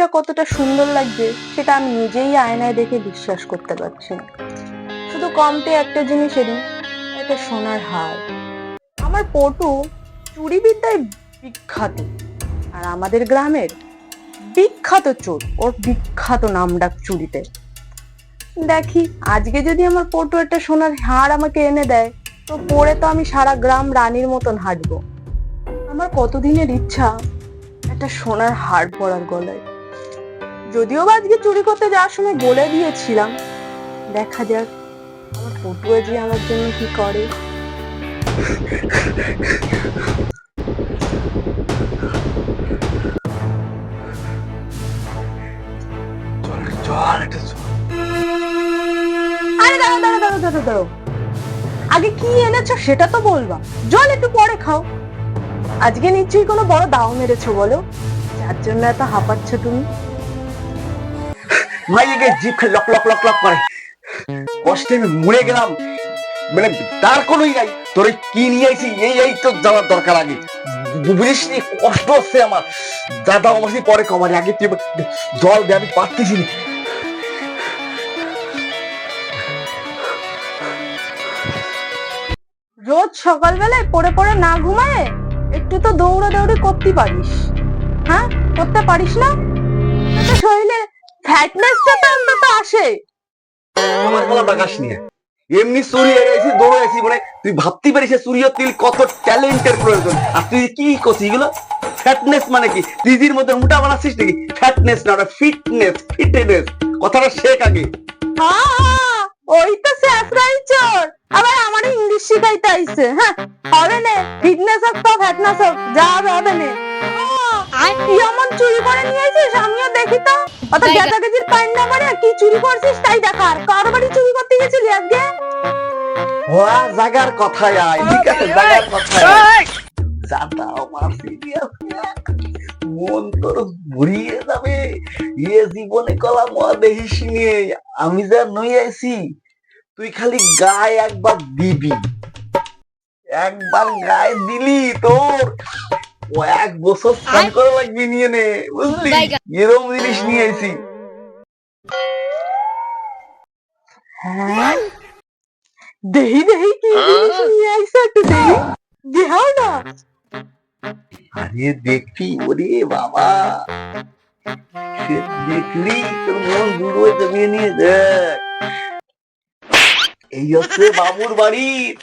যা কতটা সুন্দর লাগবে, সেটা আমি নিজেই আয়নায় দেখে বিশ্বাস করতে পারছি না। শুধু কমতে একটা জিনিসেরই একটা সোনার হার। আমার পটু চুরি বিদ্যায় বিখ্যাত, আর আমাদের গ্রামের বিখ্যাত চোর, ওর বিখ্যাত নামডাক চুরিতে দেখি, আজকে যদি আমার পটু একটা সোনার হার আমাকে এনে দেয়, তো পরে তো আমি সারা গ্রাম রানীর মতন হাঁটবো। আমার কতদিনের ইচ্ছা একটা সোনার হার পরার গলায়। যদিও বা আজকে চুরি করতে যাওয়ার সময় বলে দিয়েছিলাম। দেখা যাক আমার পটুয়া যে আমার জন্য কি করে। আরে দাঁড়াও। আগে কি এনেছো সেটা তো বলবা। জল একটু পরে খাও। আজকে নিশ্চয়ই কোনো বড় দাও মেরেছো বলো। যার জন্য এত হাঁপাচ্ছ তুমি? মাইকে জিভ খালি লক লক লক লক করে। কষ্টে আমি মরে গেলাম। মানে তার কোনোই নাই। তোর কি নিয়ে আইছি, এই এই তো যাওয়ার দরকার আগে। বুঝিস নি, কষ্ট হচ্ছে আমার। দাদা সাথে পরে আগে তুই জল আমি পারতেছি না। রোজ সকালবেলায় পড়ে পড়ে না ঘুমায় একটু তো দৌড়া দৌড়ি করতে পারিস। হ্যাঁ? করতে পারিস না? ফ্যাটনেসটা তো অন্তত আসে আমার নিয়ে। এমনি চুরি এড়েছি দৌড়ে মানে তুই ভাবতে পারিস তুই কত ট্যালেন্টের প্রয়োজন। আর তুই কি করছিস এগুলো? ফ্যাটনেস মানে কি? দিদির মধ্যে মোটা বানাচ্ছিস নাকি? ফ্যাটনেস না ওটা ফিটনেস ফিটনেস কথাটা শেখ আগে। হ্যাঁ, ওই তো স্যাফরাই চোর আবার আমার ইংলিশ শিখাইতে আইছে হ্যাঁ। হবে না ফিটনেস হোক তো ফ্যাটনেস হোক যা হবে হবে না। কি এমন চুরি করে নিয়ে আইছিস আমিও দেখি তো। অত গেজা গেজির পাইন না মারে কি চুরি করছিস? তাই দেখার কার বাড়ি চুরি করতে গেছিলি আজকে? ওয়া জাগার কথায় আয়। ঠিক আছে জাগার কথায় আয়। জাতা আমার সিরিয়াস মন তোর ঘুরিয়ে যাবে। ইয়ে জীবনে কলা মা দেখিস নিয়ে। আমি যা নই আইছি তুই খালি গায়ে একবার দিবি। একবার গায়ে দিলি তোর। ও এক বছর স্নান করা লাগবে নিয়ে নে। বুঝলি এরকম জিনিস নিয়ে আইছি। হ্যাঁ? দেহি দেহি কি জিনিস নিয়ে আইছো একটু দেহি। দেখাও না। আরে দেখবি ওরে বাবা। সে দেখলি তোর মন গুঁড়ো জমিয়ে নিয়ে দেখ। এই হচ্ছে বাবুর বাড়ির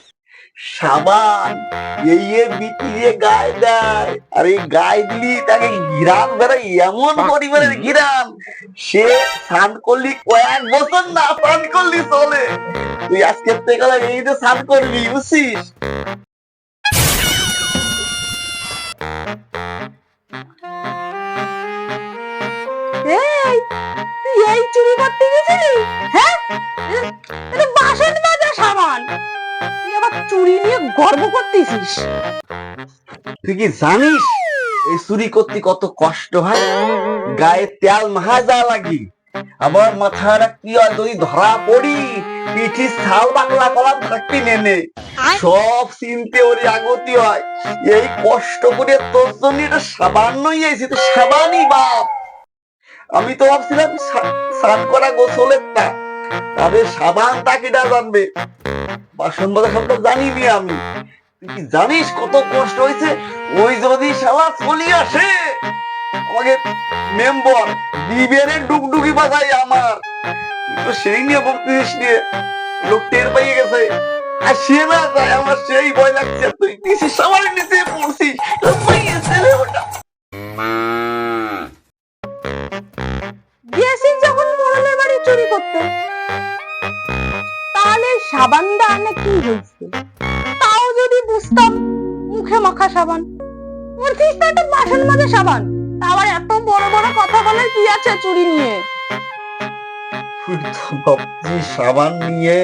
সাবান এই এ গায়ে দেয়। আর এই গায়ে দিলি তাকে গিরান বেড়াই এমন পরিবারের গিরান সে স্নান করলি কয়েক বছর না, স্নান করলি চলে। তুই আজকে থেকে এই যে স্নান করবি, বুঝছিস? এই, তুই এই চুরি করতে গেছিলি? হ্যাঁ? চুরি নিয়ে গর্ব করতেছিস? তুই কি জানিস এই চুরি করতে কত কষ্ট হয়? গায়ে তেল মাহাজা লাগি। আমার মাথার কি হয় যদি ধরা পড়ি পিঠি ছাল বাকলা কলা থাকতে নেনে সব চিনতে ওরে আগতি হয়। এই কষ্ট করে তোর জন্য এটা সাবান নই আইছি তো সাবানই বাপ। আমি তো ভাবছিলাম স্নান করা গোসলের তা। তবে সাবান তাকিটা জানবে। বাসন বাজার সব তো জানিনি আমি। তুই কি জানিস কত কষ্ট হয়েছে? ওই যদি শালা চলি আসে, আমাকে মেম্বার দিবেরে ডুগডুগি বাজাই আমার। তো সেই নিয়ে বলতেছিস নিয়ে। লোক টের পাইয়ে গেছে। আর সে না যায়, আমার সেই ভয় লাগছে। তুই নিচে সবার নিচে পড়ছিস। হয়েছে। তাও যদি বুঝতাম, মুখে মাখা সাবান। তো একটা বাসন মাজা সাবান। আবার এত বড় বড় কথা বলে কি আছে চুরি নিয়ে? সাবান নিয়ে।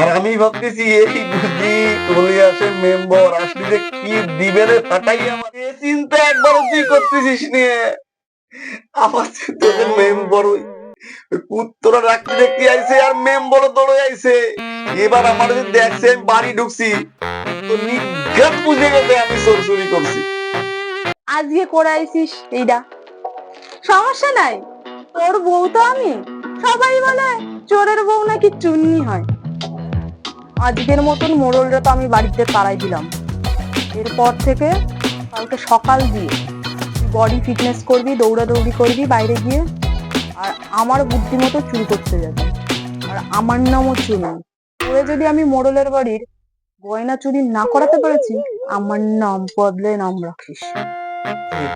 আর আমি ভাবতেছি, এই বুঝি চলে আসে মেম্বার আসলে কি দিবে রে ফাটাই আমার এ চিন্তা একবারও তুই করতেছিস নিয়ে। আমার তোদের মেম্বার ওই পুত্তরা রাখতে দেখতে আইছে আর মেম্বারও দৌড়ে আইছে। এবার আমার যে দেখছে আমি বাড়ি ঢুকছি, তো নিজ্ঞাত বুঝে গেছে আমি চোর করছি। আজকে করাইছিস এইটা সমস্যা নাই, তোর বউ তো আমি। সবাই বলে চোরের বউ নাকি চুন্নি হয়। আজকের মতন মোড়লটা তো আমি বাড়িতে তাড়াই দিলাম। এরপর থেকে কালকে সকাল দিয়ে বডি ফিটনেস করবি, দৌড়াদৌড়ি করবি বাইরে গিয়ে, আর আমার বুদ্ধিমতো চুরি করতে যাবি। আর আমার নামও চুনি তোরে যদি আমি মোড়লের বাড়ির গয়না চুরি না করাতে পেরেছি, আমার নাম বদলে নাম রাখিস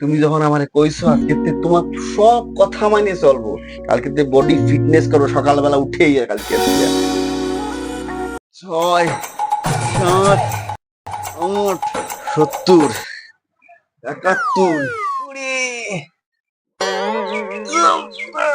তুমি যখন আমারে কইছো আজকে তে তোমার সব কথা মানিয়ে চলবো কালকে বডি ফিটনেস করো, সকালবেলা উঠেই কালকে। ছয়, সাত, আট, সত্তর, একাত্তর, কুড়ি নব্বই।